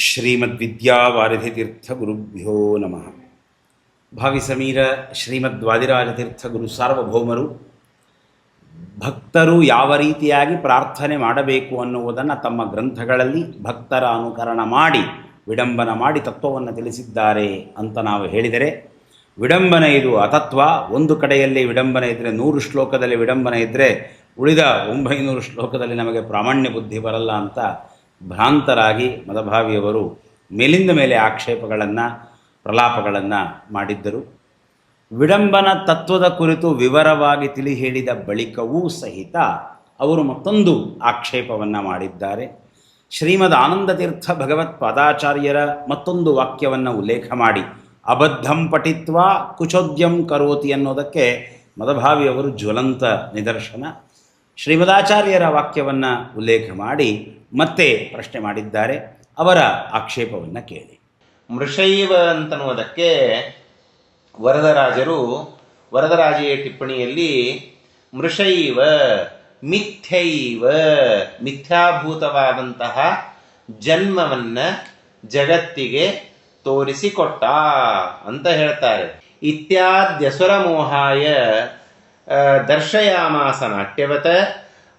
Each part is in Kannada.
ಶ್ರೀಮದ್ವಿದ್ಯಾವಾರಿಧಿತೀರ್ಥಗುರುಭ್ಯೋ ನಮಃ. ಭಾವಿ ಸಮೀರ ಶ್ರೀಮದ್ವಾದಿರಾಜತೀರ್ಥ ಗುರು ಸಾರ್ವಭೌಮರು, ಭಕ್ತರು ಯಾವ ರೀತಿಯಾಗಿ ಪ್ರಾರ್ಥನೆ ಮಾಡಬೇಕು ಅನ್ನುವುದನ್ನು ತಮ್ಮ ಗ್ರಂಥಗಳಲ್ಲಿ ಭಕ್ತರ ಅನುಕರಣ ಮಾಡಿ, ವಿಡಂಬನ ಮಾಡಿ ತತ್ವವನ್ನು ತಿಳಿಸಿದ್ದಾರೆ ಅಂತ ನಾವು ಹೇಳಿದರೆ, ವಿಡಂಬನೆ ಇದು ಅತತ್ವ. ಒಂದು ಕಡೆಯಲ್ಲಿ ವಿಡಂಬನೆ ಇದ್ದರೆ ನೂರು ಶ್ಲೋಕದಲ್ಲಿ ವಿಡಂಬನೆ ಇದ್ದರೆ ಉಳಿದ ಒಂಬೈನೂರು ಶ್ಲೋಕದಲ್ಲಿ ನಮಗೆ ಪ್ರಾಮಾಣ್ಯ ಬುದ್ಧಿ ಬರಲ್ಲ ಅಂತ ಭ್ರಾಂತರಾಗಿ ಮದಭಾವಿಯವರು ಮೇಲಿಂದ ಮೇಲೆ ಆಕ್ಷೇಪಗಳನ್ನು, ಪ್ರಲಾಪಗಳನ್ನು ಮಾಡಿದ್ದರು. ವಿಡಂಬನ ತತ್ವದ ಕುರಿತು ವಿವರವಾಗಿ ತಿಳಿ ಹೇಳಿದ ಬಳಿಕವೂ ಸಹಿತ ಅವರು ಮತ್ತೊಂದು ಆಕ್ಷೇಪವನ್ನು ಮಾಡಿದ್ದಾರೆ. ಶ್ರೀಮದ್ ಆನಂದತೀರ್ಥ ಭಗವತ್ ಪಾದಾಚಾರ್ಯರ ಮತ್ತೊಂದು ವಾಕ್ಯವನ್ನು ಉಲ್ಲೇಖ ಮಾಡಿ, ಅಬದ್ಧಂ ಪಠಿತ್ವ ಕುಚೋದ್ಯಂ ಕರೋತಿ ಅನ್ನೋದಕ್ಕೆ ಮದಭಾವಿಯವರು ಜ್ವಲಂತ ನಿದರ್ಶನ. ಶ್ರೀಮದಾಚಾರ್ಯರ ವಾಕ್ಯವನ್ನು ಉಲ್ಲೇಖ ಮಾಡಿ ಮತ್ತೆ ಪ್ರಶ್ನೆ ಮಾಡಿದ್ದಾರೆ. ಅವರ ಆಕ್ಷೇಪವನ್ನು ಕೇಳಿ. ಮೃಷೈವ ಅಂತನ್ನುವುದಕ್ಕೆ ವರದರಾಜರು, ವರದರಾಜೆಯ ಟಿಪ್ಪಣಿಯಲ್ಲಿ ಮೃಷೈವ, ಮಿಥ್ಯೈವ, ಮಿಥ್ಯಾಭೂತವಾದಂತಹ ಜನ್ಮವನ್ನ ಜಗತ್ತಿಗೆ ತೋರಿಸಿಕೊಟ್ಟ ಅಂತ ಹೇಳ್ತಾರೆ. ಇತ್ಯಾದ್ಯಸುರ ಮೋಹಾಯ ದರ್ಶಯಾಮಾಸ ನಾಟ್ಯವತ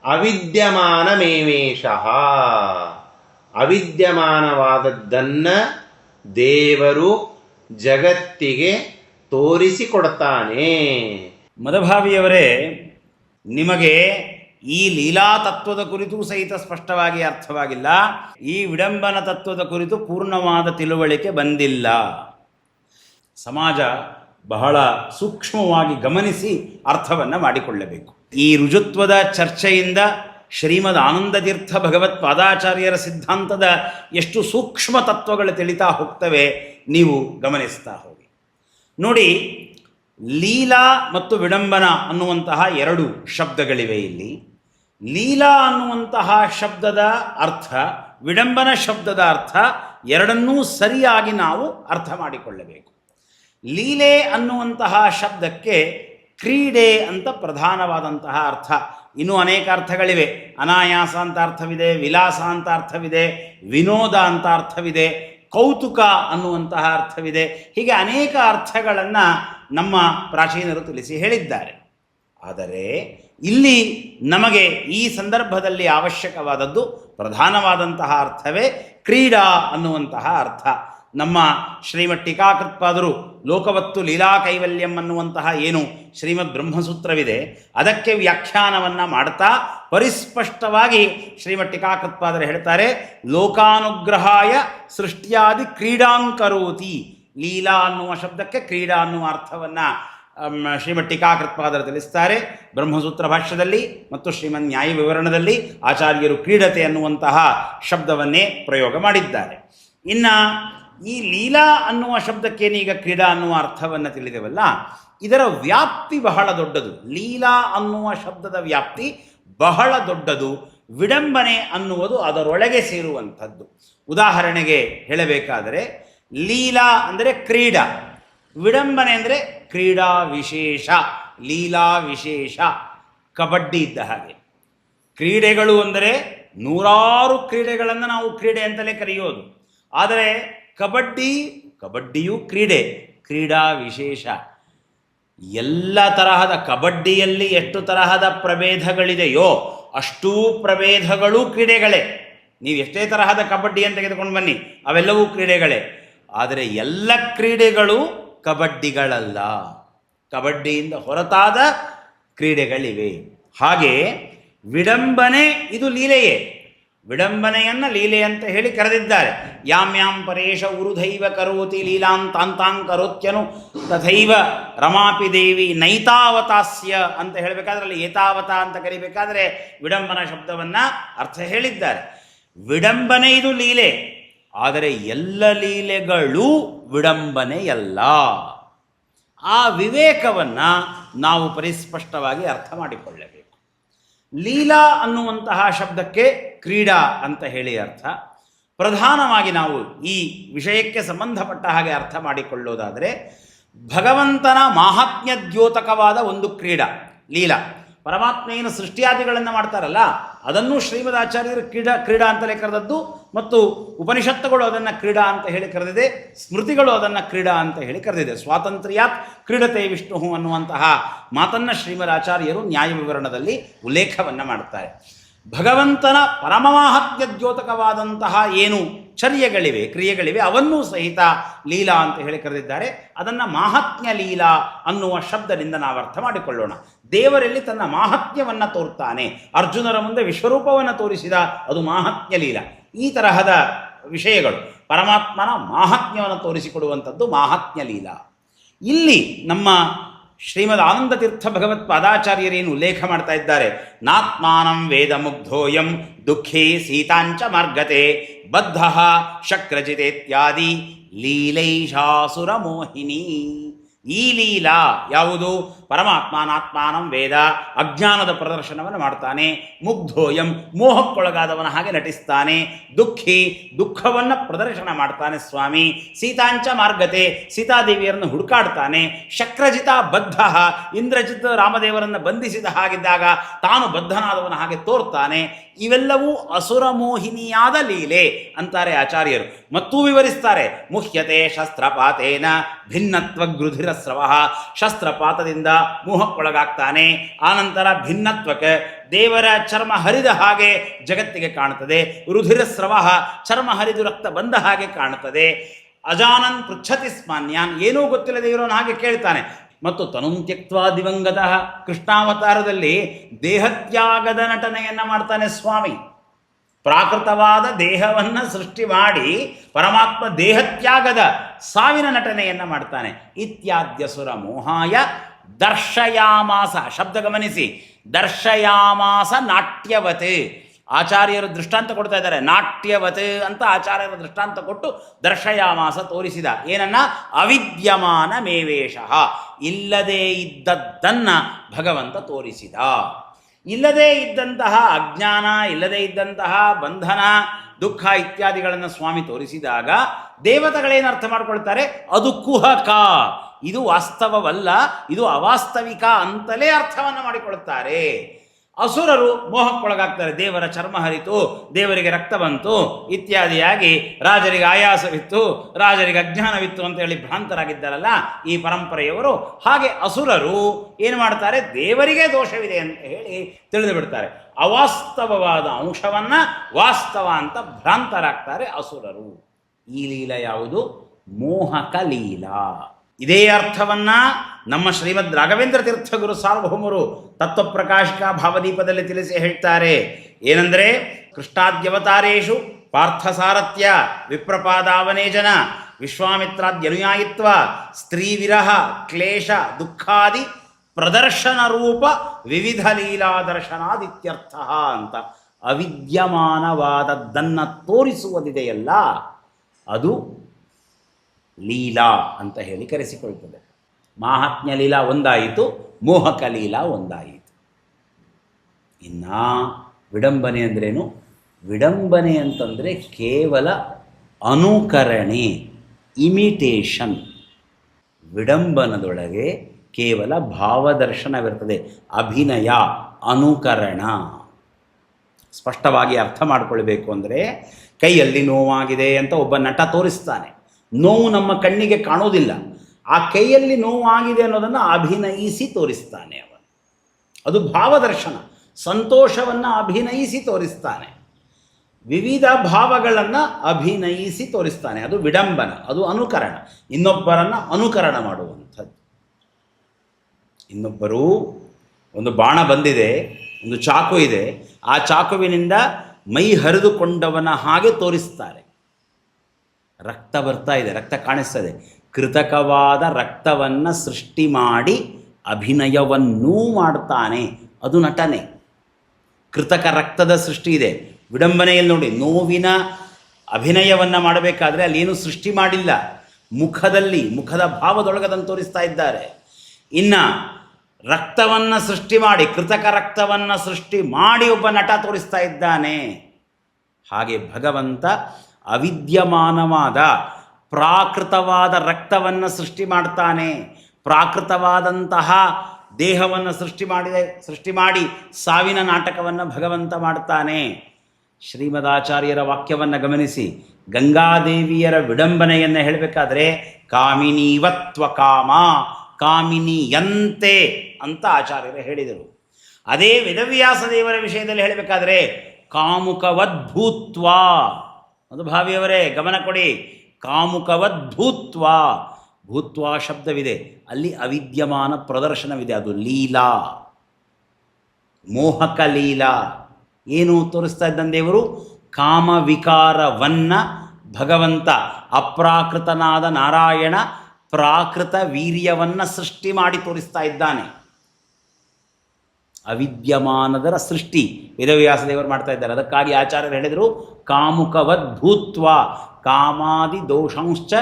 ಅವಿದ್ಯಮಾನಮೇವೇಶಃ ಅವಿದ್ಯಮಾನವಾದದ್ದನ್ನು ದೇವರು ಜಗತ್ತಿಗೆ ತೋರಿಸಿಕೊಡ್ತಾನೆ. ಮದಭಾವಿಯವರೇ, ನಿಮಗೆ ಈ ಲೀಲಾ ತತ್ವದ ಕುರಿತು ಸಹಿತ ಸ್ಪಷ್ಟವಾಗಿ ಅರ್ಥವಾಗಿಲ್ಲ. ಈ ವಿಡಂಬನ ತತ್ವದ ಕುರಿತು ಪೂರ್ಣವಾದ ತಿಳುವಳಿಕೆ ಬಂದಿಲ್ಲ. ಸಮಾಜ ಬಹಳ ಸೂಕ್ಷ್ಮವಾಗಿ ಗಮನಿಸಿ ಅರ್ಥವನ್ನು ಮಾಡಿಕೊಳ್ಳಬೇಕು. ಈ ರುಜುತ್ವದ ಚರ್ಚೆಯಿಂದ ಶ್ರೀಮದ್ ಆನಂದತೀರ್ಥ ಭಗವತ್ ಪಾದಾಚಾರ್ಯರ ಸಿದ್ಧಾಂತದ ಎಷ್ಟು ಸೂಕ್ಷ್ಮ ತತ್ವಗಳು ತಿಳಿತಾ ಹೋಗ್ತವೆ ನೀವು ಗಮನಿಸ್ತಾ ಹೋಗಿ. ನೋಡಿ, ಲೀಲಾ ಮತ್ತು ವಿಡಂಬನ ಅನ್ನುವಂತಹ ಎರಡು ಶಬ್ದಗಳಿವೆ ಇಲ್ಲಿ. ಲೀಲಾ ಅನ್ನುವಂತಹ ಶಬ್ದದ ಅರ್ಥ, ವಿಡಂಬನ ಶಬ್ದದ ಅರ್ಥ ಎರಡನ್ನೂ ಸರಿಯಾಗಿ ನಾವು ಅರ್ಥ ಮಾಡಿಕೊಳ್ಳಬೇಕು. ಲೀಲೆ ಅನ್ನುವಂತಹ ಶಬ್ದಕ್ಕೆ ಕ್ರೀಡೆ ಅಂತ ಪ್ರಧಾನವಾದಂತಹ ಅರ್ಥ. ಇನ್ನೂ ಅನೇಕ ಅರ್ಥಗಳಿವೆ. ಅನಾಯಾಸ ಅಂತ ಅರ್ಥವಿದೆ, ವಿಲಾಸ ಅಂತ ಅರ್ಥವಿದೆ, ವಿನೋದ ಅಂತ ಅರ್ಥವಿದೆ, ಕೌತುಕ ಅನ್ನುವಂತಹ ಅರ್ಥವಿದೆ. ಹೀಗೆ ಅನೇಕ ಅರ್ಥಗಳನ್ನು ನಮ್ಮ ಪ್ರಾಚೀನರು ತಿಳಿಸಿ ಹೇಳಿದ್ದಾರೆ. ಆದರೆ ಇಲ್ಲಿ ನಮಗೆ ಈ ಸಂದರ್ಭದಲ್ಲಿ ಅವಶ್ಯಕವಾದದ್ದು ಪ್ರಧಾನವಾದಂತಹ ಅರ್ಥವೇ ಕ್ರೀಡಾ ಅನ್ನುವಂತಹ ಅರ್ಥ. ನಮ್ಮ ಶ್ರೀಮದ್ ಟೀಕಾಕೃತ್ಪಾದರು ಲೋಕವತ್ತು ಲೀಲಾ ಕೈವಲ್ಯಂ ಅನ್ನುವಂತಹ ಏನು ಶ್ರೀಮದ್ ಬ್ರಹ್ಮಸೂತ್ರವಿದೆ, ಅದಕ್ಕೆ ವ್ಯಾಖ್ಯಾನವನ್ನು ಮಾಡ್ತಾ ಪರಿಸ್ಪಷ್ಟವಾಗಿ ಶ್ರೀಮದ್ ಟೀಕಾಕೃತ್ಪಾದರು ಹೇಳ್ತಾರೆ, ಲೋಕಾನುಗ್ರಹಾಯ ಸೃಷ್ಟಿಯಾದಿ ಕ್ರೀಡಾಂಕರೋತಿ. ಲೀಲಾ ಅನ್ನುವ ಶಬ್ದಕ್ಕೆ ಕ್ರೀಡಾ ಅನ್ನುವ ಅರ್ಥವನ್ನು ಶ್ರೀಮದ್ ಟೀಕಾಕೃತ್ಪಾದರು ತಿಳಿಸ್ತಾರೆ. ಬ್ರಹ್ಮಸೂತ್ರ ಭಾಷ್ಯದಲ್ಲಿ ಮತ್ತು ಶ್ರೀಮನ್ ನ್ಯಾಯ ವಿವರಣದಲ್ಲಿ ಆಚಾರ್ಯರು ಕ್ರೀಡತೆ ಅನ್ನುವಂತಹ ಶಬ್ದವನ್ನೇ ಪ್ರಯೋಗ ಮಾಡಿದ್ದಾರೆ. ಇನ್ನು ಈ ಲೀಲಾ ಅನ್ನುವ ಶಬ್ದಕ್ಕೇನೀಗ ಕ್ರೀಡಾ ಅನ್ನುವ ಅರ್ಥವನ್ನು ತಿಳಿದೆವಲ್ಲ? ಇದರ ವ್ಯಾಪ್ತಿ ಬಹಳ ದೊಡ್ಡದು. ಲೀಲಾ ಅನ್ನುವ ಶಬ್ದದ ವ್ಯಾಪ್ತಿ ಬಹಳ ದೊಡ್ಡದು. ವಿಡಂಬನೆ ಅನ್ನುವುದು ಅದರೊಳಗೆ ಸೇರುವಂಥದ್ದು. ಉದಾಹರಣೆಗೆ ಹೇಳಬೇಕಾದರೆ, ಲೀಲಾ ಅಂದರೆ ಕ್ರೀಡಾ. ವಿಡಂಬನೆ ಅಂದರೆ ಕ್ರೀಡಾ ವಿಶೇಷ, ಲೀಲಾ ವಿಶೇಷ. ಕಬಡ್ಡಿ ಇದ್ದ ಹಾಗೆ. ಕ್ರೀಡೆಗಳು ಅಂದರೆ ನೂರಾರು ಕ್ರೀಡೆಗಳನ್ನು ನಾವು ಕ್ರೀಡೆ ಅಂತಲೇ ಕರೆಯೋದು. ಆದರೆ ಕಬಡ್ಡಿ, ಕಬಡ್ಡಿಯು ಕ್ರೀಡೆ, ಕ್ರೀಡಾ ವಿಶೇಷ. ಎಲ್ಲ ತರಹದ ಕಬಡ್ಡಿಯಲ್ಲಿ ಎಷ್ಟು ತರಹದ ಪ್ರಭೇದಗಳಿದೆಯೋ ಅಷ್ಟೂ ಪ್ರಭೇದಗಳು ಕ್ರೀಡೆಗಳೇ. ನೀವು ಎಷ್ಟೇ ತರಹದ ಕಬಡ್ಡಿಯನ್ನು ತೆಗೆದುಕೊಂಡು ಬನ್ನಿ, ಅವೆಲ್ಲವೂ ಕ್ರೀಡೆಗಳೇ. ಆದರೆ ಎಲ್ಲ ಕ್ರೀಡೆಗಳು ಕಬಡ್ಡಿಗಳಲ್ಲ. ಕಬಡ್ಡಿಯಿಂದ ಹೊರತಾದ ಕ್ರೀಡೆಗಳಿವೆ. ಹಾಗೆ ವಿಡಂಬನೆ ಇದು ಲೀಲೆಯೇ. ವಿಡಂಬನೆಯನ್ನು ಲೀಲೆ ಅಂತ ಹೇಳಿ ಕರೆದಿದ್ದಾರೆ. ಯಾಮ್ ಯಾಂ ಪರೇಶ ಉರುಧೈವ ಕರೋತಿ ಲೀಲಾಂತಾಂತಾಂ ಕರೋತ್ಯನು ತಥೈವ ರಮಾಪಿ ದೇವಿ ನೈತಾವತಾಸ್ಯ ಅಂತ ಹೇಳಬೇಕಾದ್ರೆ ಅಲ್ಲಿ ಏತಾವತ ಅಂತ ಕರಿಬೇಕಾದ್ರೆ ವಿಡಂಬನ ಶಬ್ದವನ್ನು ಅರ್ಥ ಹೇಳಿದ್ದಾರೆ. ವಿಡಂಬನೆ ಇದು ಲೀಲೆ. ಆದರೆ ಎಲ್ಲ ಲೀಲೆಗಳು ವಿಡಂಬನೆಯಲ್ಲ. ಆ ವಿವೇಕವನ್ನು ನಾವು ಪರಿಸ್ಪಷ್ಟವಾಗಿ ಅರ್ಥ ಮಾಡಿಕೊಳ್ಳಬೇಕು. ಲೀಲಾ ಅನ್ನುವಂತಹ ಶಬ್ದಕ್ಕೆ ಕ್ರೀಡಾ ಅಂತ ಹೇಳಿ ಅರ್ಥ. ಪ್ರಧಾನವಾಗಿ ನಾವು ಈ ವಿಷಯಕ್ಕೆ ಸಂಬಂಧಪಟ್ಟ ಹಾಗೆ ಅರ್ಥ ಮಾಡಿಕೊಳ್ಳೋದಾದರೆ, ಭಗವಂತನ ಮಾಹಾತ್ಮ್ಯ ದ್ಯೋತಕವಾದ ಒಂದು ಕ್ರೀಡಾ, ಲೀಲಾ. ಪರಮಾತ್ಮ ಏನು ಸೃಷ್ಟಿಯಾದಿಗಳನ್ನು ಮಾಡ್ತಾರಲ್ಲ, ಅದನ್ನು ಶ್ರೀಮದ್ ಆಚಾರ್ಯರು ಕ್ರೀಡಾ ಕ್ರೀಡಾ ಅಂತಲೇ ಕರೆದದ್ದು. ಮತ್ತು ಉಪನಿಷತ್ತುಗಳು ಅದನ್ನು ಕ್ರೀಡಾ ಅಂತ ಹೇಳಿ ಕರೆದಿದೆ, ಸ್ಮೃತಿಗಳು ಅದನ್ನು ಕ್ರೀಡಾ ಅಂತ ಹೇಳಿ ಕರೆದಿದೆ. ಸ್ವಾತಂತ್ರ್ಯಾತ್ ಕ್ರೀಡತೆ ವಿಷ್ಣು ಅನ್ನುವಂತಹ ಮಾತನ್ನು ಶ್ರೀಮರಾಚಾರ್ಯರು ನ್ಯಾಯ ವಿವರಣದಲ್ಲಿ ಉಲ್ಲೇಖವನ್ನು ಮಾಡುತ್ತಾರೆ. ಭಗವಂತನ ಪರಮಮಾಹತ್ಯ ದ್ಯೋತಕವಾದಂತಹ ಏನು ಚರ್ಯಗಳಿವೆ, ಕ್ರಿಯೆಗಳಿವೆ, ಅವನ್ನೂ ಸಹಿತ ಲೀಲಾ ಅಂತ ಹೇಳಿ ಕರೆದಿದ್ದಾರೆ. ಅದನ್ನು ಮಾಹಾತ್ಮ್ಯ ಲೀಲಾ ಅನ್ನುವ ಶಬ್ದದಿಂದ ನಾವು ಅರ್ಥ ಮಾಡಿಕೊಳ್ಳೋಣ. ದೇವರಲ್ಲಿ ತನ್ನ ಮಾಹಾತ್ಮ್ಯವನ್ನು ತೋರ್ತಾನೆ, ಅರ್ಜುನರ ಮುಂದೆ ವಿಶ್ವರೂಪವನ್ನು ತೋರಿಸಿದ ಅದು ಮಾಹಾತ್ಮ್ಯ ಲೀಲಾ. ಈ ತರಹದ ವಿಷಯಗಳು ಪರಮಾತ್ಮನ ಮಾಹಾತ್ಮ್ಯವನ್ನು ತೋರಿಸಿಕೊಡುವಂಥದ್ದು ಮಾಹಾತ್ಮ್ಯ ಲೀಲಾ. ಇಲ್ಲಿ ನಮ್ಮ ಶ್ರೀಮದ್ ಆನಂದ ತೀರ್ಥ ಭಗವತ್ ಪಾದಾಚಾರ್ಯರೇನು ಉಲ್ಲೇಖ ಮಾಡ್ತಾ ಇದ್ದಾರೆ? ನಾತ್ಮಾನಂ ವೇದ ಮುಗ್ಧೋಯಂ ದುಃಖೇ ಸೀತಾಂಚ ಮಾರ್ಗತೆ ಬದ್ಧ ಶಕ್ರಜಿತೇತ್ಯಾದಿ ಲೀಲೈಷಾಸುರ ಮೋಹಿನಿ ಈ ಲೀಲಾ ಯಾವುದು? ಪರಮಾತ್ಮಾನಾತ್ಮಾನಂ ವೇದ ಅಜ್ಞಾನದ ಪ್ರದರ್ಶನವನ್ನು ಮಾಡ್ತಾನೆ ಮುಗ್ಧೋಯಂ, ಮೋಹಕ್ಕೊಳಗಾದವನ ಹಾಗೆ ನಟಿಸ್ತಾನೆ. ದುಃಖಿ, ದುಃಖವನ್ನು ಪ್ರದರ್ಶನ ಮಾಡ್ತಾನೆ ಸ್ವಾಮಿ. ಸೀತಾಂಚ ಮಾರ್ಗತೆ, ಸೀತಾದೇವಿಯರನ್ನು ಹುಡುಕಾಡ್ತಾನೆ. ಶಕ್ರಜಿತ ಬದ್ಧ, ಇಂದ್ರಜಿತ್ ರಾಮದೇವರನ್ನು ಬಂಧಿಸಿದ ಹಾಗಿದ್ದಾಗ ತಾನು ಬದ್ಧನಾದವನ ಹಾಗೆ ತೋರ್ತಾನೆ. ಇವೆಲ್ಲವೂ ಅಸುರ ಮೋಹಿನಿಯಾದ ಲೀಲೆ ಅಂತಾರೆ ಆಚಾರ್ಯರು. ಮತ್ತೂ ವಿವರಿಸ್ತಾರೆ, ಮುಹ್ಯತೆ ಶಸ್ತ್ರಪಾತೇನ ಭಿನ್ನತ್ವ ಗೃಧಿರಸ್ರವ ಶಸ್ತ್ರಪಾತದಿಂದ ಮೋಹಕ್ಕೊಳಗಾಗ್ತಾನೆ. ಆನಂತರ ಭಿನ್ನತ್ವಕ್ಕೆ ದೇವರ ಚರ್ಮ ಹರಿದ ಹಾಗೆ ಜಗತ್ತಿಗೆ ಕಾಣುತ್ತದೆ. ರುಧಿರಸ್ರವ ಚರ್ಮ ಹರಿದು ರಕ್ತ ಬಂದ ಹಾಗೆ ಕಾಣುತ್ತದೆ. ಅಜಾನನ್ ಪೃಚ್ಛತಿ ಸ್ಮಾನ್ಯಾನ್. ಏನೂ ಗೊತ್ತಿಲ್ಲದೆ ಇರೋನು ಹಾಗೆ ಕೇಳ್ತಾನೆ. ಮತ್ತು ತನುಂ ತ್ಯಕ್ವಾ ದಿವಂಗತಃ ಕೃಷ್ಣಾವತಾರದಲ್ಲಿ ದೇಹತ್ಯಾಗದ ನಟನೆಯನ್ನು ಮಾಡ್ತಾನೆ ಸ್ವಾಮಿ. ಪ್ರಾಕೃತವಾದ ದೇಹವನ್ನು ಸೃಷ್ಟಿ ಮಾಡಿ ಪರಮಾತ್ಮ ದೇಹತ್ಯಾಗದ ಸಾವಿನ ನಟನೆಯನ್ನು ಮಾಡ್ತಾನೆ. ಇತ್ಯಾದ್ಯಸುರ ಮೋಹಾಯ ದರ್ಶಯಾಮಾಸ. ಶಬ್ದ ಗಮನಿಸಿ. ದರ್ಶಯಾಮಾಸ ನಾಟ್ಯವತ್. ಆಚಾರ್ಯರು ದೃಷ್ಟಾಂತ ಕೊಡ್ತಾ ಇದ್ದಾರೆ. ನಾಟ್ಯವತ್ ಅಂತ ಆಚಾರ್ಯರು ದೃಷ್ಟಾಂತ ಕೊಟ್ಟು ದರ್ಶಯಾಮಾಸ ತೋರಿಸಿದ. ಏನನ್ನ? ಅವಿದ್ಯಮಾನ ಮೇವೇಶ. ಇಲ್ಲದೇ ಇದ್ದದ್ದನ್ನ ಭಗವಂತ ತೋರಿಸಿದ. ಇಲ್ಲದೇ ಇದ್ದಂತಹ ಅಜ್ಞಾನ, ಇಲ್ಲದೇ ಇದ್ದಂತಹ ಬಂಧನ, ದುಃಖ ಇತ್ಯಾದಿಗಳನ್ನು ಸ್ವಾಮಿ ತೋರಿಸಿದಾಗ ದೇವತೆಗಳೇನು ಅರ್ಥ ಮಾಡ್ಕೊಳ್ತಾರೆ? ಅದು ಕುಹಕ. ಇದು ವಾಸ್ತವವಲ್ಲ, ಇದು ಅವಾಸ್ತವಿಕ ಅಂತಲೇ ಅರ್ಥವನ್ನು ಮಾಡಿಕೊಳ್ಳುತ್ತಾರೆ ಅಸುರರು ಮೋಹಕ್ಕೊಳಗಾಗ್ತಾರೆ. ದೇವರ ಚರ್ಮ ಹರಿತು, ದೇವರಿಗೆ ರಕ್ತ ಬಂತು, ಇತ್ಯಾದಿಯಾಗಿ ರಾಜರಿಗೆ ಆಯಾಸವಿತ್ತು, ರಾಜರಿಗೆ ಅಜ್ಞಾನವಿತ್ತು ಅಂತ ಹೇಳಿ ಭ್ರಾಂತರಾಗಿದ್ದಾರಲ್ಲ ಈ ಪರಂಪರೆಯವರು. ಹಾಗೆ ಅಸುರರು ಏನು ಮಾಡ್ತಾರೆ? ದೇವರಿಗೆ ದೋಷವಿದೆ ಅಂತ ಹೇಳಿ ತಿಳಿದು ಬಿಡ್ತಾರೆ ಅವಾಸ್ತವವಾದ ಅಂಶವನ್ನು ವಾಸ್ತವ ಅಂತ ಭ್ರಾಂತರಾಗ್ತಾರೆ ಅಸುರರು. ಈ ಲೀಲ ಯಾವುದು? ಮೋಹಕ ಲೀಲಾ. ಇದೇ ಅರ್ಥವನ್ನ ನಮ್ಮ ಶ್ರೀಮದ್ ರಾಘವೇಂದ್ರ ತೀರ್ಥಗುರು ಸಾರ್ವಭೌಮರು ತತ್ವಪ್ರಕಾಶಕ ಭಾವದೀಪದಲ್ಲಿ ತಿಳಿಸಿ ಹೇಳ್ತಾರೆ. ಏನಂದರೆ, ಕೃಷ್ಣಾದ್ಯವತಾರೇಶು ಪಾರ್ಥಸಾರಥ್ಯ ವಿಪ್ರಪಾದಾವನೇಜನ ವಿಶ್ವಾಮಿತ್ರಾದ್ಯನುಯಾಯಿತ್ವ ಸ್ತ್ರೀ ವಿರಹ ಕ್ಲೇಶ ದುಃಖಾದಿ ಪ್ರದರ್ಶನ ರೂಪ ವಿವಿಧ ಲೀಲಾ ದರ್ಶನಾದಿತ್ಯರ್ಥ ಅಂತ. ಅವಿದ್ಯಮಾನವಾದದ್ದನ್ನು ತೋರಿಸುವುದಿದೆಯಲ್ಲ, ಅದು ಲೀಲಾ ಅಂತ ಹೇಳಿ ಕರೆಸಿಕೊಳ್ತದೆ. ಮಾಹಾತ್ಮ್ಯ ಲೀಲಾ ಒಂದಾಯಿತು, ಮೋಹಕ ಲೀಲಾ ಒಂದಾಯಿತು. ಇನ್ನ ವಿಡಂಬನೆ ಅಂದ್ರೇನು? ವಿಡಂಬನೆ ಅಂತಂದರೆ ಕೇವಲ ಅನುಕರಣೆ, ಇಮಿಟೇಷನ್. ವಿಡಂಬನದೊಳಗೆ ಕೇವಲ ಭಾವದರ್ಶನವಿರ್ತದೆ, ಅಭಿನಯ, ಅನುಕರಣ. ಸ್ಪಷ್ಟವಾಗಿ ಅರ್ಥ ಮಾಡಿಕೊಳ್ಬೇಕು ಅಂದರೆ, ಕೈಯಲ್ಲಿ ನೋವಾಗಿದೆ ಅಂತ ಒಬ್ಬ ನಟ ತೋರಿಸ್ತಾನೆ. ನೋವು ನಮ್ಮ ಕಣ್ಣಿಗೆ ಕಾಣೋದಿಲ್ಲ. ಆ ಕೈಯಲ್ಲಿ ನೋವಾಗಿದೆ ಅನ್ನೋದನ್ನು ಅಭಿನಯಿಸಿ ತೋರಿಸ್ತಾನೆ ಅವನು. ಅದು ಭಾವದರ್ಶನ. ಸಂತೋಷವನ್ನು ಅಭಿನಯಿಸಿ ತೋರಿಸ್ತಾನೆ. ವಿವಿಧ ಭಾವಗಳನ್ನು ಅಭಿನಯಿಸಿ ತೋರಿಸ್ತಾನೆ. ಅದು ವಿಡಂಬನ, ಅದು ಅನುಕರಣ. ಇನ್ನೊಬ್ಬರನ್ನು ಅನುಕರಣ ಮಾಡುವಂಥದ್ದು. ಇನ್ನೊಬ್ಬರು ಒಂದು ಬಾಣ ಬಂದಿದೆ, ಒಂದು ಚಾಕು ಇದೆ. ಆ ಚಾಕುವಿನಿಂದ ಮೈ ಹರಿದುಕೊಂಡವನ ಹಾಗೆ ತೋರಿಸ್ತಾರೆ. ರಕ್ತ ಬರ್ತಾ ಇದೆ, ರಕ್ತ ಕಾಣಿಸ್ತದೆ ಕೃತಕವಾದ ರಕ್ತವನ್ನು ಸೃಷ್ಟಿ ಮಾಡಿ ಅಭಿನಯವನ್ನೂ ಮಾಡ್ತಾನೆ. ಅದು ನಟನೆ. ಕೃತಕ ರಕ್ತದ ಸೃಷ್ಟಿ ಇದೆ. ವಿಡಂಬನೆಯಲ್ಲಿ ನೋಡಿ, ನೋವಿನ ಅಭಿನಯವನ್ನು ಮಾಡಬೇಕಾದ್ರೆ ಅಲ್ಲೇನು ಸೃಷ್ಟಿ ಮಾಡಿಲ್ಲ. ಮುಖದಲ್ಲಿ, ಮುಖದ ಭಾವದೊಳಗದನ್ನು ತೋರಿಸ್ತಾ ಇದ್ದಾರೆ. ಇನ್ನು ರಕ್ತವನ್ನು ಸೃಷ್ಟಿ ಮಾಡಿ, ಕೃತಕ ರಕ್ತವನ್ನು ಸೃಷ್ಟಿ ಮಾಡಿ ಒಬ್ಬ ನಟ ತೋರಿಸ್ತಾ ಇದ್ದಾನೆ. ಹಾಗೆ ಭಗವಂತ ಅವಿದ್ಯಮಾನವಾದ, ಪ್ರಾಕೃತವಾದ ರಕ್ತವನ್ನು ಸೃಷ್ಟಿ ಮಾಡ್ತಾನೆ. ಪ್ರಾಕೃತವಾದಂತಹ ದೇಹವನ್ನು ಸೃಷ್ಟಿ ಮಾಡಿದೆ, ಸೃಷ್ಟಿ ಮಾಡಿ ಸಾವಿನ ನಾಟಕವನ್ನು ಭಗವಂತ ಮಾಡ್ತಾನೆ. ಶ್ರೀಮದಾಚಾರ್ಯರ ವಾಕ್ಯವನ್ನು ಗಮನಿಸಿ. ಗಂಗಾದೇವಿಯರ ವಿಡಂಬನೆಯನ್ನು ಹೇಳಬೇಕಾದ್ರೆ, ಕಾಮಿನೀವತ್ವ ಕಾಮ, ಕಾಮಿನಿಯಂತೆ ಅಂತ ಆಚಾರ್ಯರು ಹೇಳಿದರು. ಅದೇ ವೇದವ್ಯಾಸ ದೇವರ ವಿಷಯದಲ್ಲಿ ಹೇಳಬೇಕಾದ್ರೆ, ಕಾಮುಕವದ್ಭೂತ್ವ. ಮಧುಭಾವಿಯವರೇ ಗಮನ ಕೊಡಿ. ಕಾಮುಕವದ್ಭೂತ್ವ. ಭೂತ್ವ ಶಬ್ದವಿದೆ. ಅಲ್ಲಿ ಅವಿದ್ಯಮಾನ ಪ್ರದರ್ಶನವಿದೆ. ಅದು ಲೀಲಾ. ಮೋಹಕ ಲೀಲಾ. ಏನು ತೋರಿಸ್ತಾ ಇದ್ದಂತೆ ದೇವರು ಕಾಮವಿಕಾರವನ್ನು ಭಗವಂತ, ಅಪ್ರಾಕೃತನಾದ ನಾರಾಯಣ ಪ್ರಾಕೃತ ವೀರ್ಯವನ್ನು ಸೃಷ್ಟಿ ಮಾಡಿ ತೋರಿಸ್ತಾ ಇದ್ದಾನೆ. ಅವಿದ್ಯಮಾನದರ ಸೃಷ್ಟಿ. ವೇದವ್ಯಾಸ ದೇವರು ಮಾಡ್ತಾ ಇದ್ದಾರೆ. ಅದಕ್ಕಾಗಿ ಆಚಾರ್ಯರು ಹೇಳಿದರು, ಕಾಮುಕವದ್ಭೂತ್ವ, ಕಾಮಾದಿ ದೋಷಂಶ್ಚ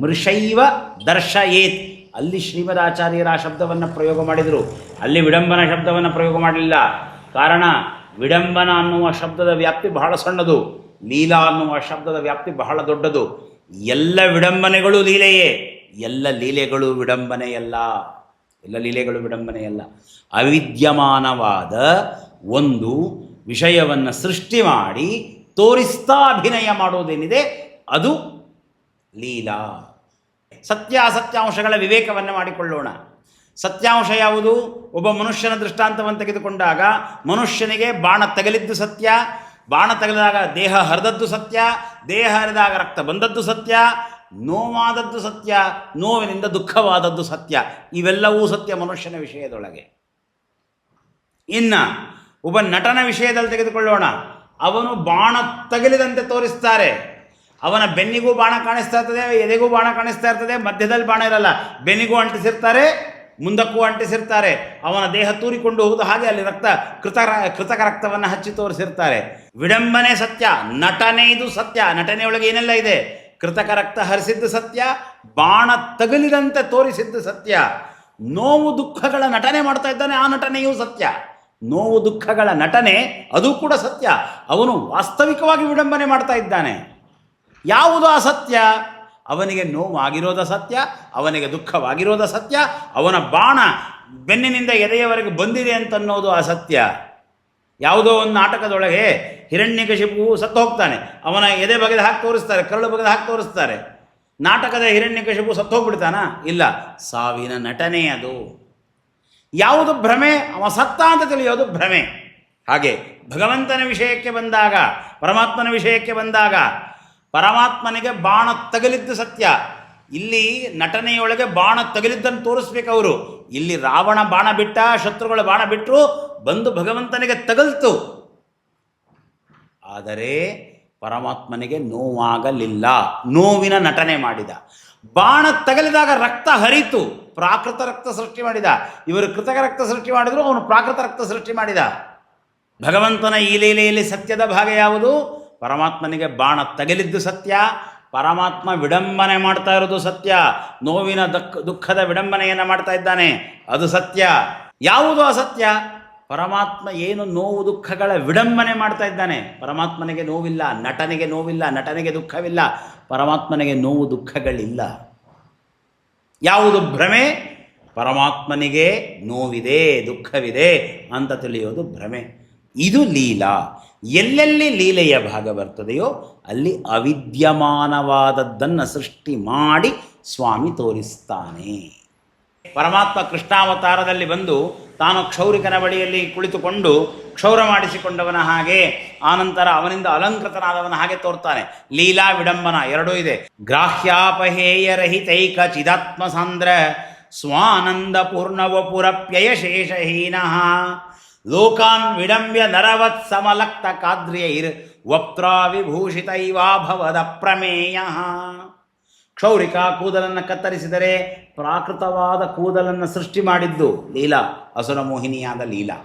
ಮೃಷೈವ ದರ್ಶಯೇತ್. ಅಲ್ಲಿ ಶ್ರೀಮದಾಚಾರ್ಯರ ಆ ಶಬ್ದವನ್ನು ಪ್ರಯೋಗ ಮಾಡಿದರು. ಅಲ್ಲಿ ವಿಡಂಬನ ಶಬ್ದವನ್ನು ಪ್ರಯೋಗ ಮಾಡಲಿಲ್ಲ. ಕಾರಣ, ವಿಡಂಬನ ಅನ್ನುವ ಶಬ್ದದ ವ್ಯಾಪ್ತಿ ಬಹಳ ಸಣ್ಣದು. ಲೀಲಾ ಅನ್ನುವ ಶಬ್ದದ ವ್ಯಾಪ್ತಿ ಬಹಳ ದೊಡ್ಡದು. ಎಲ್ಲ ವಿಡಂಬನೆಗಳು ಲೀಲೆಯೇ. ಎಲ್ಲ ಲೀಲೆಗಳು ವಿಡಂಬನೆಯಲ್ಲ. ಎಲ್ಲ ಲೀಲೆಗಳು ವಿಡಂಬನೆಯಲ್ಲ. ಅವಿದ್ಯಮಾನವಾದ ಒಂದು ವಿಷಯವನ್ನು ಸೃಷ್ಟಿ ಮಾಡಿ ತೋರಿಸ್ತಾ ಅಭಿನಯ ಮಾಡೋದೇನಿದೆ? ಅದು ಲೀಲಾ. ಸತ್ಯಾಸತ್ಯಾಂಶಗಳ ವಿವೇಕವನ್ನು ಮಾಡಿಕೊಳ್ಳೋಣ. ಸತ್ಯಾಂಶ ಯಾವುದು? ಒಬ್ಬ ಮನುಷ್ಯನ ದೃಷ್ಟಾಂತವನ್ನು ತೆಗೆದುಕೊಂಡಾಗ ಮನುಷ್ಯನಿಗೆ ಬಾಣ ತಗಲಿದ್ದು ಸತ್ಯ, ಬಾಣ ತಗಲಿದಾಗ ದೇಹ ಹರಿದದ್ದು ಸತ್ಯ, ದೇಹ ಹರಿದಾಗ ರಕ್ತ ಬಂದದ್ದು ಸತ್ಯ ನೋವಾದದ್ದು ಸತ್ಯ, ನೋವಿನಿಂದ ದುಃಖವಾದದ್ದು ಸತ್ಯ, ಇವೆಲ್ಲವೂ ಸತ್ಯ ಮನುಷ್ಯನ ವಿಷಯದೊಳಗೆ. ಇನ್ನು ಒಬ್ಬ ನಟನ ವಿಷಯದಲ್ಲಿ ತೆಗೆದುಕೊಳ್ಳೋಣ. ಅವನು ಬಾಣ ತಗಲಿದಂತೆ ತೋರಿಸ್ತಾರೆ. ಅವನ ಬೆನ್ನಿಗೂ ಬಾಣ ಕಾಣಿಸ್ತಾ ಇರ್ತದೆ, ಎದೆಗೂ ಬಾಣ ಕಾಣಿಸ್ತಾ ಇರ್ತದೆ, ಮಧ್ಯದಲ್ಲಿ ಬಾಣ ಇರಲ್ಲ. ಬೆನ್ನಿಗೂ ಅಂಟಿಸಿರ್ತಾರೆ, ಮುಂದಕ್ಕೂ ಅಂಟಿಸಿರ್ತಾರೆ. ಅವನ ದೇಹ ತೂರಿಕೊಂಡು ಹೋಗುದು ಹಾಗೆ ಅಲ್ಲಿ ರಕ್ತ, ಕೃತ ಕೃತಕ ರಕ್ತವನ್ನು ಹಚ್ಚಿ ತೋರಿಸಿರ್ತಾರೆ. ವಿಡಂಬನೆ ಸತ್ಯ, ನಟನೆ ಇದು ಸತ್ಯ. ನಟನೆಯೊಳಗೆ ಏನೆಲ್ಲ ಇದೆ? ಕೃತಕ ರಕ್ತ ಹರಿಸಿದ್ದು ಸತ್ಯ, ಬಾಣ ತಗಲಿದಂತೆ ತೋರಿಸಿದ್ದು ಸತ್ಯ. ನೋವು ದುಃಖಗಳ ನಟನೆ ಮಾಡ್ತಾ ಇದ್ದಾನೆ, ಆ ನಟನೆಯೂ ಸತ್ಯ. ನೋವು ದುಃಖಗಳ ನಟನೆ, ಅದು ಕೂಡ ಸತ್ಯ. ಅವನು ವಾಸ್ತವಿಕವಾಗಿ ವಿಡಂಬನೆ ಮಾಡ್ತಾ ಇದ್ದಾನೆ. ಯಾವುದು ಅಸತ್ಯ? ಅವನಿಗೆ ನೋವಾಗಿರೋದ ಸತ್ಯ, ಅವನಿಗೆ ದುಃಖವಾಗಿರೋದ ಸತ್ಯ, ಅವನ ಬಾಣ ಬೆನ್ನಿನಿಂದ ಎದೆಯವರೆಗೆ ಬಂದಿದೆ ಅಂತನ್ನೋದು ಅಸತ್ಯ. ಯಾವುದೋ ಒಂದು ನಾಟಕದೊಳಗೆ ಹಿರಣ್ಯಕಶಿಪು ಸತ್ತು ಹೋಗ್ತಾನೆ. ಅವನ ಎದೆ ಬಗೆದು ಹಾಕಿ ತೋರಿಸ್ತಾರೆ, ಕರಳು ಬಗೆದು ಹಾಕಿ ತೋರಿಸ್ತಾರೆ. ನಾಟಕದ ಹಿರಣ್ಯಕಶಿಪು ಸತ್ತು ಹೋಗ್ಬಿಡ್ತಾನ? ಇಲ್ಲ. ಸಾವಿನ ನಟನೆ ಅದು. ಯಾವುದು ಭ್ರಮೆ? ಅವ ಸತ್ತ ಅಂತ ತಿಳಿಯೋದು ಭ್ರಮೆ. ಹಾಗೆ ಭಗವಂತನ ವಿಷಯಕ್ಕೆ ಬಂದಾಗ, ಪರಮಾತ್ಮನ ವಿಷಯಕ್ಕೆ ಬಂದಾಗ, ಪರಮಾತ್ಮನಿಗೆ ಬಾಣ ತಗಲಿದ್ದು ಸತ್ಯ. ಇಲ್ಲಿ ನಟನೆಯೊಳಗೆ ಬಾಣ ತಗಲಿದ್ದನ್ನು ತೋರಿಸ್ಬೇಕು ಅವರು. ಇಲ್ಲಿ ರಾವಣ ಬಾಣ ಬಿಟ್ಟ, ಶತ್ರುಗಳು ಬಾಣ ಬಿಟ್ಟರು ಬಂದು ಭಗವಂತನಿಗೆ ತಗಲ್ತು. ಆದರೆ ಪರಮಾತ್ಮನಿಗೆ ನೋವಾಗಲಿಲ್ಲ, ನೋವಿನ ನಟನೆ ಮಾಡಿದ. ಬಾಣ ತಗಲಿದಾಗ ರಕ್ತ ಹರಿತು, ಪ್ರಾಕೃತ ರಕ್ತ ಸೃಷ್ಟಿ ಮಾಡಿದ. ಇವರು ಕೃತಕ ರಕ್ತ ಸೃಷ್ಟಿ ಮಾಡಿದ್ರು, ಅವನು ಪ್ರಾಕೃತ ರಕ್ತ ಸೃಷ್ಟಿ ಮಾಡಿದ. ಭಗವಂತನ ಈ ಲೀಲೆಯಲ್ಲಿ ಸತ್ಯದ ಭಾಗ ಯಾವುದು? ಪರಮಾತ್ಮನಿಗೆ ಬಾಣ ತಗಲಿದ್ದು ಸತ್ಯ ಪರಮಾತ್ಮ ವಿಡಂಬನೆ ಮಾಡ್ತಾ ಇರೋದು ಸತ್ಯ. ನೋವಿನ ದುಃಖ ದುಃಖದ ವಿಡಂಬನೆಯನ್ನು ಮಾಡ್ತಾ ಇದ್ದಾನೆ. ಅದು ಸತ್ಯ. ಯಾವುದು ಅಸತ್ಯ? ಪರಮಾತ್ಮ ಏನು ನೋವು, ದುಃಖಗಳ ವಿಡಂಬನೆ ಮಾಡ್ತಾ ಇದ್ದಾನೆ. ಪರಮಾತ್ಮನಿಗೆ ನೋವಿಲ್ಲ, ನಟನೆಗೆ ನೋವಿಲ್ಲ, ನಟನೆಗೆ ದುಃಖವಿಲ್ಲ. ಪರಮಾತ್ಮನಿಗೆ ನೋವು, ದುಃಖಗಳಿಲ್ಲ. ಯಾವುದು ಭ್ರಮೆ? ಪರಮಾತ್ಮನಿಗೆ ನೋವಿದೆ, ದುಃಖವಿದೆ ಅಂತ ತಿಳಿಯೋದು ಭ್ರಮೆ. ಇದು ಲೀಲಾ. ಎಲ್ಲೆಲ್ಲಿ ಲೀಲೆಯ ಭಾಗ ಬರ್ತದೆಯೋ ಅಲ್ಲಿ ಅವಿದ್ಯಮಾನವಾದದ್ದನ್ನು ಸೃಷ್ಟಿ ಮಾಡಿ ಸ್ವಾಮಿ ತೋರಿಸ್ತಾನೆ. ಪರಮಾತ್ಮ ಕೃಷ್ಣಾವತಾರದಲ್ಲಿ ಬಂದು ತಾನು ಕ್ಷೌರಿಕನ ಬಳಿಯಲ್ಲಿ ಕುಳಿತುಕೊಂಡು ಕ್ಷೌರ ಮಾಡಿಸಿಕೊಂಡವನ ಹಾಗೆ, ಆನಂತರ ಅವನಿಂದ ಅಲಂಕೃತನಾದವನ ಹಾಗೆ ತೋರ್ತಾನೆ. ಲೀಲಾ ವಿಡಂಬನ ಎರಡೂ ಇದೆ. ಗ್ರಾಹ್ಯಾಪಹೇಯ ರಹಿತೈಕ ಚಿದಾತ್ಮ ಸಾಂದ್ರ ಸ್ವಾನಂದ ಪೂರ್ಣವಪುರಪ್ಯಯ ಶೇಷಹೀನ ಲೋಕಾನ್ ವಿಡಂಬ್ಯ ನರವತ್ ಸಮಲಕ್ತ ಕಾದ್ರ್ಯೈರ್ ವಿಭೂಷಿತ ವಿಭೂಷಿತೈವಾಭವದ ಪ್ರಮೇಯ. ಕ್ಷೌರಿಕ ಕೂದಲನ್ನು ಕತ್ತರಿಸಿದರೆ ಪ್ರಾಕೃತವಾದ ಕೂದಲನ್ನು ಸೃಷ್ಟಿ ಮಾಡಿದ್ದು ಲೀಲಾ, ಅಸುರ ಮೋಹಿನಿಯಾದ ಲೀಲಾ.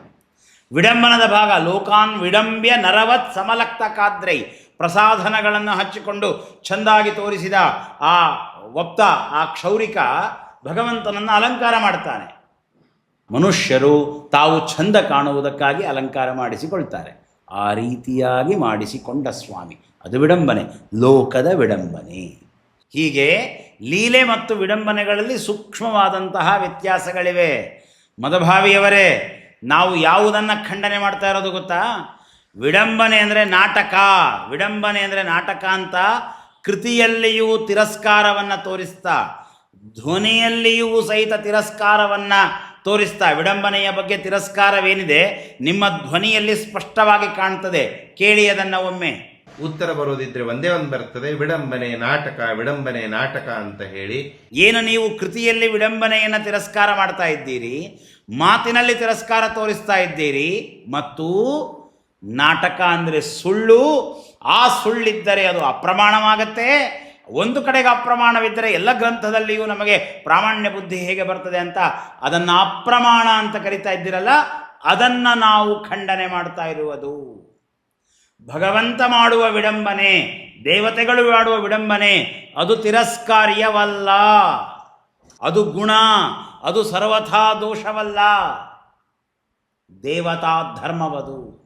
ವಿಡಂಬನದ ಭಾಗ ಲೋಕಾನ್ ವಿಡಂಬ್ಯ ನರವತ್ ಸಮಲಕ್ತ ಕಾದ್ರೈ ಪ್ರಸಾಧನಗಳನ್ನು ಹಚ್ಚಿಕೊಂಡು ಚೆಂದಾಗಿ ತೋರಿಸಿದ ಆ ವಪ್ತ, ಆ ಕ್ಷೌರಿಕ ಭಗವಂತನನ್ನು ಅಲಂಕಾರ ಮಾಡ್ತಾನೆ. ಮನುಷ್ಯರು ತಾವು ಚಂದ ಕಾಣುವುದಕ್ಕಾಗಿ ಅಲಂಕಾರ ಮಾಡಿಸಿಕೊಳ್ತಾರೆ. ಆ ರೀತಿಯಾಗಿ ಮಾಡಿಸಿಕೊಂಡ ಸ್ವಾಮಿ. ಅದು ವಿಡಂಬನೆ. ಲೋಕದ ವಿಡಂಬನೆ. ಹೀಗೆ ಲೀಲೆ ಮತ್ತು ವಿಡಂಬನೆಗಳಲ್ಲಿ ಸೂಕ್ಷ್ಮವಾದಂತಹ ವ್ಯತ್ಯಾಸಗಳಿವೆ. ಮದಭಾವಿಯವರೇ, ನಾವು ಯಾವುದನ್ನು ಖಂಡನೆ ಮಾಡ್ತಾ ಇರೋದು ಗೊತ್ತಾ? ವಿಡಂಬನೆ ಅಂದರೆ ನಾಟಕ. ವಿಡಂಬನೆ ಅಂದರೆ ನಾಟಕ ಅಂತ ಕೃತಿಯಲ್ಲಿಯೂ ತಿರಸ್ಕಾರವನ್ನು ತೋರಿಸ್ತಾ, ಧ್ವನಿಯಲ್ಲಿಯೂ ಸಹಿತ ತಿರಸ್ಕಾರವನ್ನು ತೋರಿಸ್ತಾ ವಿಡಂಬನೆಯ ಬಗ್ಗೆ ತಿರಸ್ಕಾರವೇನಿದೆ ನಿಮ್ಮ ಧ್ವನಿಯಲ್ಲಿ ಸ್ಪಷ್ಟವಾಗಿ ಕಾಣ್ತದೆ. ಕೇಳಿ ಅದನ್ನು ಒಮ್ಮೆ. ಉತ್ತರ ಬರೋದಿದ್ರೆ ಒಂದೇ ಒಂದು ಬರ್ತದೆ. ವಿಡಂಬನೆ ನಾಟಕ ವಿಡಂಬನೆ ನಾಟಕ ಅಂತ ಹೇಳಿ. ಏನು ನೀವು ಕೃತಿಯಲ್ಲಿ ವಿಡಂಬನೆಯನ್ನು ತಿರಸ್ಕಾರ ಮಾಡ್ತಾ ಇದ್ದೀರಿ? ಮಾತಿನಲ್ಲಿ ತಿರಸ್ಕಾರ ತೋರಿಸ್ತಾ ಇದ್ದೀರಿ? ಮತ್ತು ನಾಟಕ ಅಂದರೆ ಸುಳ್ಳು. ಆ ಸುಳ್ಳಿದ್ದರೆ ಅದು ಅಪ್ರಮಾಣವಾಗತ್ತೆ. ಒಂದು ಕಡೆಗೆ ಅಪ್ರಮಾಣವಿದ್ದರೆ ಎಲ್ಲ ಗ್ರಂಥದಲ್ಲಿಯೂ ನಮಗೆ ಪ್ರಾಮಾಣ್ಯ ಬುದ್ಧಿ ಹೇಗೆ ಬರ್ತದೆ ಅಂತ ಅದನ್ನು ಅಪ್ರಮಾಣ ಅಂತ ಕರಿತಾ ಇದ್ದೀರಲ್ಲ, ಅದನ್ನು ನಾವು ಖಂಡನೆ ಮಾಡ್ತಾ ಇರುವುದು. ಭಗವಂತ ಮಾಡುವ ವಿಡಂಬನೆ, ದೇವತೆಗಳು ಮಾಡುವ ವಿಡಂಬನೆ, ಅದು ತಿರಸ್ಕಾರ್ಯವಲ್ಲ. ಅದು ಗುಣ, ಅದು ಸರ್ವಥಾ ದೋಷವಲ್ಲ. ದೇವತಾ ಧರ್ಮವದು.